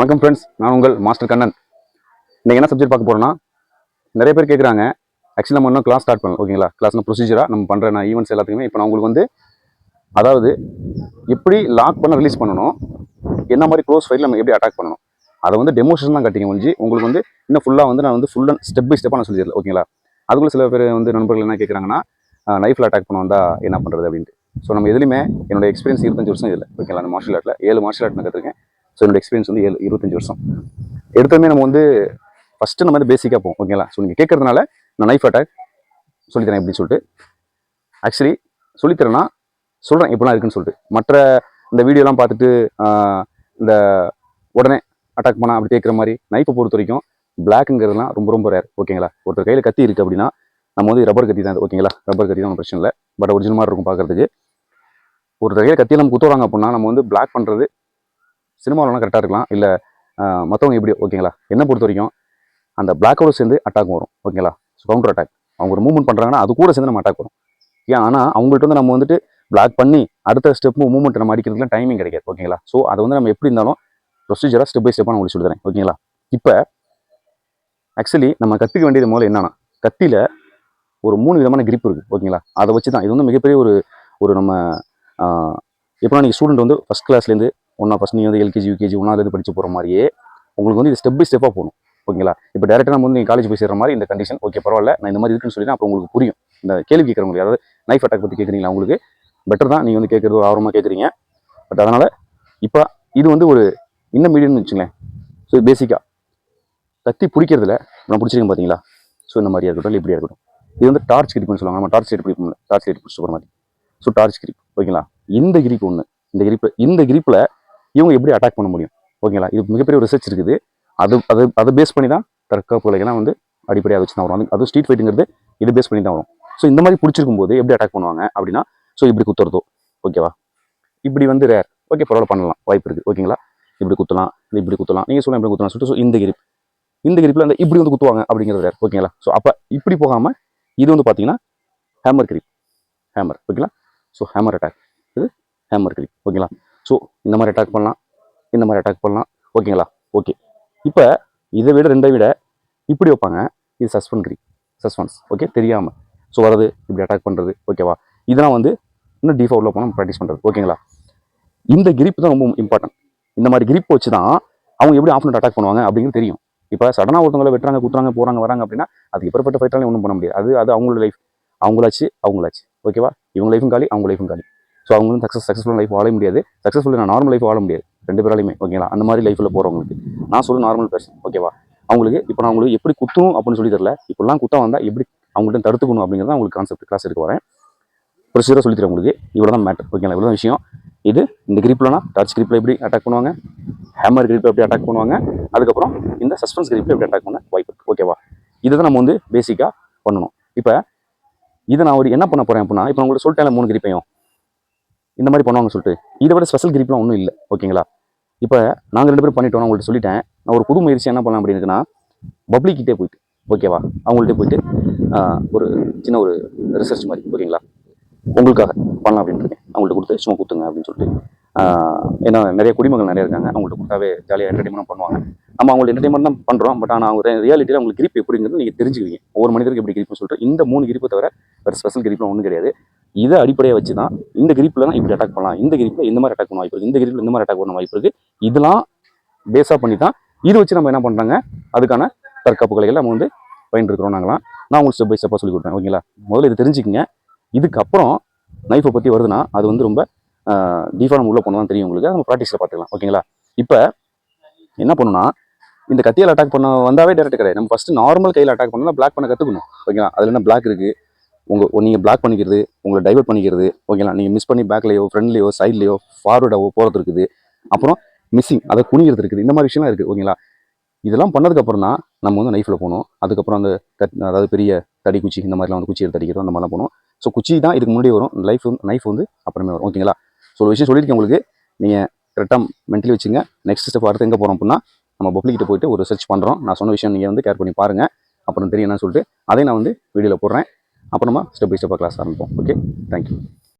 வணக்கம் ஃப்ரெண்ட்ஸ் நான் உங்கள் மாஸ்டர் கண்ணன். இன்றைக்கி என்ன சப்ஜெக்ட் பார்க்க போறோம்னா நிறைய பேர் கேட்குறாங்க ஆக்சுவலி நம்ம இன்னும் கிளாஸ் ஸ்டார்ட் பண்ணலாம் ஓகேங்களா கிளாஸ்னா ப்ரொசீஜராக நம்ம பண்ணுற நான் ஈவெண்ட்ஸ் எல்லாத்துக்குமே இப்போ நான் உங்களுக்கு வந்து அதாவது எப்படி லாக் பண்ண ரிலீஸ் பண்ணணும் என்ன மாதிரி க்ளோஸ் ஃபைல் நம்ம எப்படி அட்டாக் பண்ணணும் அதை வந்து டெமோஷன் தான் கட்டிங்க முடிஞ்சு உங்களுக்கு வந்து இன்னும் ஃபுல்லாக வந்து நான் வந்து ஃபுல் ஸ்டெப் பை ஸ்டெப்பாக நான் சொல்லிடுறேன் ஓகேங்களா அதுக்குள்ளே சில பேர் வந்து நண்பர்கள் என்ன கேட்குறாங்கன்னா லைஃப்பில் அட்டாக் பண்ண வந்தால் என்ன பண்ணுறது அப்படின்ட்டு. ஸோ நம்ம எதுலையுமே என்னோட எக்ஸ்பீரியன்ஸ் இருபத்தஞ்சு வருஷம் இதில் ஓகேங்களா அந்த மார்ஷல் ஆர்ட்டில் ஏழு மார்ஷல் ஆர்ட் நான் கற்றுருக்கேன் ஸோ என்னோட எக்ஸ்பீரியன்ஸ் வந்து ஏழு இருபத்தஞ்சி வருஷம். எடுத்ததுமே நம்ம வந்து ஃபஸ்ட்டு நம்ம வந்து பேசிக்காக போவோம் ஓகேங்களா ஸோ நீங்கள் கேட்கறதுனால நான் நைஃப் அட்டாக் சொல்லித்தரேன் எப்படின்னு சொல்லிட்டு. ஆக்சுவலி சொல்லித்தரேன்னா சொல்கிறேன் எப்படிலாம் இருக்குன்னு சொல்லிட்டு. மற்ற இந்த வீடியோலாம் பார்த்துட்டு இந்த உடனே அட்டாக் பண்ணால் அப்படி கேட்குற மாதிரி நைஃப்பை பொறுத்த வரைக்கும் பிளாக்குங்கிறதுலாம் ரொம்ப ரொம்ப ரேர் ஓகேங்களா ஒருத்தர் கையில் கத்தி இருக்குது அப்படின்னா நம்ம வந்து ரப்பர் கத்தி தான் ஓகேங்களா ரப்பர் கத்தி தான் ஒன்றும் பிரச்சனை இல்லை. பட் ஒரிஜினல் மாதிரி இருக்கும் பார்க்கறதுக்கு. ஒரு கையில் கத்தியில் நம்ம குத்துறாங்க அப்படின்னா நம்ம வந்து பிளாக் பண்ணுறது சினிமாவிலலாம் கரெக்டாக இருக்கலாம். இல்லை மற்றவங்க எப்படி ஓகேங்களா? என்ன பொறுத்த வரைக்கும் அந்த பிளாக்கோட சேர்ந்து அட்டாக் வரும் ஓகேங்களா? கவுண்டர் அட்டாக் அவங்க ஒரு மூவ்மெண்ட் பண்ணுறாங்கன்னா அது கூட சேர்ந்து நம்ம அட்டாக் வரும். ஏன்? ஆனால் அவங்கள்ட்ட வந்து நம்ம வந்துட்டு பிளாக் பண்ணி அடுத்த ஸ்டெப் மூவ்மெண்ட் நம்ம அடிக்கிறதுக்குலாம் டைமிங் கிடைக்காது ஓகேங்களா? ஸோ அதை வந்து நம்ம எப்படி இருந்தாலும் ப்ரொசீஜராக ஸ்டெப் பை ஸ்டெப்பாக நான் உங்களுக்கு சொல்லி தரேன் ஓகேங்களா? இப்போ ஆக்சுவலி நம்ம கற்றுக்க வேண்டியது முதல்ல என்னென்னா கத்தியில் ஒரு மூணு விதமான கிரிப் இருக்குது ஓகேங்களா? அதை வச்சு தான் இது வந்து மிகப்பெரிய ஒரு ஒரு நம்ம எப்படின்னா நீங்கள் ஸ்டூடெண்ட் வந்து ஃபஸ்ட் கிளாஸ்லேருந்து ஒன்றா ஃபஸ்ட் நீங்கள் வந்து எல்கேஜி யூகேஜி ஒன்றாவது படிச்சு போகிற மாதிரியே உங்களுக்கு வந்து இது ஸ்டெப் பை ஸ்டெப்பாக போகணும். ஓகேங்களா? இப்போ டேரெக்டாக நம்ம வந்து நீங்கள் காலேஜ் போய் சேர்ற மாதிரி இந்த கண்டிஷன் ஓகே பரவாயில்ல நான் இந்த மாதிரி இருக்குன்னு சொல்லி அப்போ உங்களுக்கு புரியும். இந்த கேள்வி கேட்குறவங்களுக்கு அதாவது நைஃப் அட்டாக் பற்றி கேட்குறீங்களா உங்களுக்கு? பெட்டர் தான் நீங்கள் வந்து கேட்குறது ஆர்வமாக கேட்குறீங்க. பட் அதனால் இப்போ இது வந்து ஒரு இன்னும் மீடியம்னு வச்சுங்களேன். ஸோ பேசிக்காக கத்தி பிடிக்கிறதுல நான் பிடிச்சிருக்கேன் பார்த்தீங்களா ஸோ இந்த மாதிரியா இருக்கட்டும் இல்லை இப்படியா இருக்கட்டும். இது வந்து டார்ச் கிரிப்னு சொல்லுவாங்க. நம்ம டார்ச் லைட் பிடிப்போம் டார்ச் லைட் பிடிச்சி போகிற மாதிரி ஸோ டார்ச் கிரிப் ஓகேங்களா? இந்த கிரிப் ஒன்று இந்த கிரிப்பில் இந்த கிரிப்பில் இவங்க எப்படி அட்டாக் பண்ண முடியும்? ஓகேங்களா இது மிகப்பெரிய ஒரு ரிசர்ச் இருக்குது. அது அது அதை பேஸ் பண்ணி தான் தற்காப்பு வந்து அடிப்படையாக வச்சு தான் வரும். அது- அதுவும் ஸ்ட்ரீட் ஃபைட்டுங்கிறது இது பேஸ் பண்ணி தான் வரும். ஸோ இந்த மாதிரி பிடிச்சிருக்கும் போது எப்படி அட்டாக் பண்ணுவாங்க அப்படின்னா ஸோ இப்படி குத்துறதோ ஓகேவா இப்படி வந்து ரேர் ஓகே பரவாயில்ல பண்ணலாம். வாய்ப்பு இருக்குது ஓகேங்களா இப்படி குத்தலாம். இல்லை இப்படி குத்தலாம். நீங்கள் சொல்லலாம் இப்படி குத்தலாம். சொல்லிட்டு ஸோ இந்த கிரிப் இந்த கிரிப்பில் அந்த இப்படி வந்து குத்துவாங்க அப்படிங்கிறது ரேர் ஓகேங்களா ஸோ அப்போ இப்படி போகாமல் இது வந்து பார்த்தீங்கன்னா ஹேமர் கிரிப் ஹேமர் ஓகேங்களா ஸோ ஹேமர் அட்டாக் இது ஹேமர் கிரிப் ஓகேங்களா இந்த மாதிரி அட்டாக் பண்ணலாம் இந்த மாதிரி அட்டாக் பண்ணலாம். ஓகேங்களா ஓகே இப்போ இதை விட ரெண்டை விட இப்படி வைப்பாங்க. இது சஸ்பெண்ட் கிரிப் சஸ்பென்ஸ் ஓகே தெரியாமல் ஸோ வரது இப்படி அட்டாக் பண்ணுறது ஓகேவா இதெல்லாம் வந்து இன்னும் டீஃபா உள்ள போனால் ப்ராக்டிஸ் பண்ணுறது ஓகேங்களா இந்த கிரிப் தான் ரொம்ப இம்பார்ட்டன்ட் இந்த மாதிரி கிரிப் வச்சு தான் அவங்க எப்படி ஆஃப் அட்டாக் பண்ணுவாங்க அப்படிங்கிறது தெரியும். இப்போ சடனாக ஒருத்தவங்களை வெட்டுறாங்க குத்துறாங்க போகிறாங்க வராங்க அப்படின்னா அது எப்பேற்பட்ட ஃபைட்டாலும் ஒன்றும் பண்ண முடியாது. அது அது அவங்களோட லைஃப் அவங்களாச்சு அவங்களாச்சு. ஓகேவா இவங்க லைஃபும் காலி அவங்க லைஃபும் காலி. ஸோ அவங்களும் சக்ஸஸ் சக்ஸஸ்ஃபுல் லைஃப் வாழ முடியாது. சக்ஸஸ்ஃபுல் நான் நார்மல் லைஃப் வாழ முடியாது. ரெண்டு பேராலையுமே ஓகேங்களா அந்த மாதிரி லைஃப்பில் போகிறவங்களுக்கு நான் சொல்ல நார்மல் பர்சன் ஓகேவா அவங்களுக்கு இப்போ நான் அவங்களுக்கு எப்படி குத்தணும் அப்படின்னு சொல்லி தரல இப்படிலாம் குத்தம் வந்தால் எப்படி அவங்கள்ட்ட தடுத்துக்கணும் அப்படிங்கிறத உங்களுக்கு கான்செப்ட் கிளாஸ் எடுக்க வரேன் ப்ரொசீஜராக சொல்லி தரேன் உங்களுக்கு. இவ்வளோ தான் மேட்டர் ஓகேங்களா இவ்வளோ தான் விஷயம். இது இந்த கிரிப்லனா டச் கிரிப்பில் எப்படி அட்டாக் பண்ணுவாங்க? ஹேமர் கிரிப்பில் எப்படி அட்டாக் பண்ணுவாங்க? அதுக்கப்புறம் இந்த சஸ்பென்ஸ் கிரிப்பில் எப்படி அட்டாக் பண்ண வாய்ப்பு இருக்குது ஓகேவா இதை தான் நம்ம வந்து பேசிக்காக பண்ணணும். இப்போ இதை நான் ஒரு என்ன பண்ண போகிறேன் அப்படின்னா இப்போ நான் உங்களுக்கு சொல்லிட்டேன் மூணு கிரிப்பையும் இந்த மாதிரி பண்ணுவாங்க சொல்லிட்டு. இதை விட ஸ்பெஷல் கிரிப்லாம் ஒன்றும் இல்லை. ஓகேங்களா? இப்போ நாங்கள் ரெண்டு பேரும் பண்ணிட்டோம் உங்கள்கிட்ட உங்கள்ட்ட சொல்லிட்டேன். நான் ஒரு புது முயற்சி என்ன பண்ணலாம் அப்படின்னு இருக்குன்னா பப்ளிக் கிட்டே போயிட்டு ஓகேவா அவங்கள்ட்ட போயிட்டு ஒரு சின்ன ஒரு ரிசர்ச் மாதிரி ஓகேங்களா? உங்களுக்காக பண்ணலாம் அப்படின்னு அவங்கள்ட்ட கொடுத்து சும்மா கொடுத்துங்க அப்படின்னு சொல்லிட்டு ஏன்னா நிறைய குடிமகள் நிறைய இருக்காங்க. அவங்கள்ட்ட கொடுத்தாவே ஜாலியாக என்டர்டைன்மெண்ட் பண்ணுவாங்க. நம்ம அவங்களுக்கு என்டர்டைன்மெண்ட் தான் பண்ணுறோம் பட் ஆனால் அவங்க ரியாலிட்டியில் அவங்களுக்கு கிரிப் எப்படிங்கிறது நீங்கள் தெரிஞ்சுக்குவீங்க. ஒவ்வொரு மனிதருக்கு எப்படி கிரிப்னு சொல்லிட்டு இந்த மூணு கிரிப்பை தவிர வேறு ஸ்பெஷல் கிரிப்லாம் ஒன்றும் கிடையாது. இதை அடிப்படையாக வச்சு தான் இந்த கிரிப்பில் இப்படி அட்டாக் பண்ணலாம். இந்த கிரிப்பில் இந்த மாதிரி அட்டாக் பண்ண வாய்ப்பு இருக்குது இந்த கிரிப்பில் இந்த மாதிரி அட்டாக் பண்ண வாய்ப்பு இருக்குது இதெல்லாம் பேஸாக பண்ணி தான் இதை வச்சு நம்ம என்ன பண்ணுறாங்க அதுக்கான தற்காப்பு கலைகள் நம்ம வந்து பயின்றிருக்கிறோம் நாங்களாம். நான் உங்களுக்கு ஸ்டெப் பை ஸ்டெப்பாக சொல்லி கொடுப்பேன் ஓகேங்களா முதல்ல இது தெரிஞ்சுக்கங்க. இதுக்கப்புறம் நைஃபை பற்றி வருதுன்னா அது வந்து ரொம்ப டீஃபாக நம்ம உள்ளே போனால் தான் தெரியும் உங்களுக்கு. அதை நம்ம ப்ராக்டிஸில் பார்த்துக்கலாம் ஓகேங்களா இப்போ என்ன பண்ணுன்னா இந்த கத்தியால் அட்டாக் பண்ண வந்தாவே டேரக்ட் கிடையாது. நம்ம ஃபஸ்ட்டு நார்மல் கையில் அட்டாக் பண்ணால் பிளாக் பண்ண கற்றுக்கணும் ஓகேங்களா அதில் என்ன பிளாக் இருக்குது உங்கள் நீங்கள் பிளாக் பண்ணிக்கிறது உங்களை டைவர்ட் பண்ணிக்கிறது ஓகேங்களா நீங்கள் மிஸ் பண்ணி பேக்லேயோ ஃப்ரெண்ட்லேயோ சைட்லேயோ ஃபார்வர்டாவோ போகிறது இருக்குது. அப்புறம் மிஸ்ஸிங் அதை குனிகிறது இருக்குது. இந்த மாதிரி விஷயம்லாம் இருக்குது ஓகேங்களா இதெல்லாம் பண்ணதுக்கப்புறம் தான் நம்ம வந்து நைஃபில் போகணும். அதுக்கப்புறம் அந்த கத் அதாவது பெரிய தடி குச்சி இந்த மாதிரிலாம் வந்து குச்சி எடுத்து அடிக்கிறோம் அந்த மாதிரிலாம் போகணும். ஸோ குச்சி தான் இதுக்கு முன்னாடி வரும். லைஃப் நைஃப் வந்து அப்புறமே வரும் ஓகேங்களா ஸோ ஒரு விஷயம் சொல்லியிருக்கேன் உங்களுக்கு. நீங்கள் கரெக்டாக மென்டலி வச்சுங்க. நெக்ஸ்ட் ஸ்டெப் அடுத்து எங்கே போகிறோம் அப்படின்னா நம்ம பப்ளிக்கிட்ட போயிட்டு ஒரு ரிசர்ச் பண்ணுறோம் நான் சொன்ன விஷயம் நீங்கள் வந்து கேர் பண்ணி பாருங்கள் அப்புறம் தெரியும் என்ன சொல்லிட்டு அதை நான் வந்து வீடியோவில் போடுறேன். அப்புறமா ஸ்டெப் பை ஸ்டெப்பாக கிளாஸ் ஆரம்பிப்போம். Okay thank you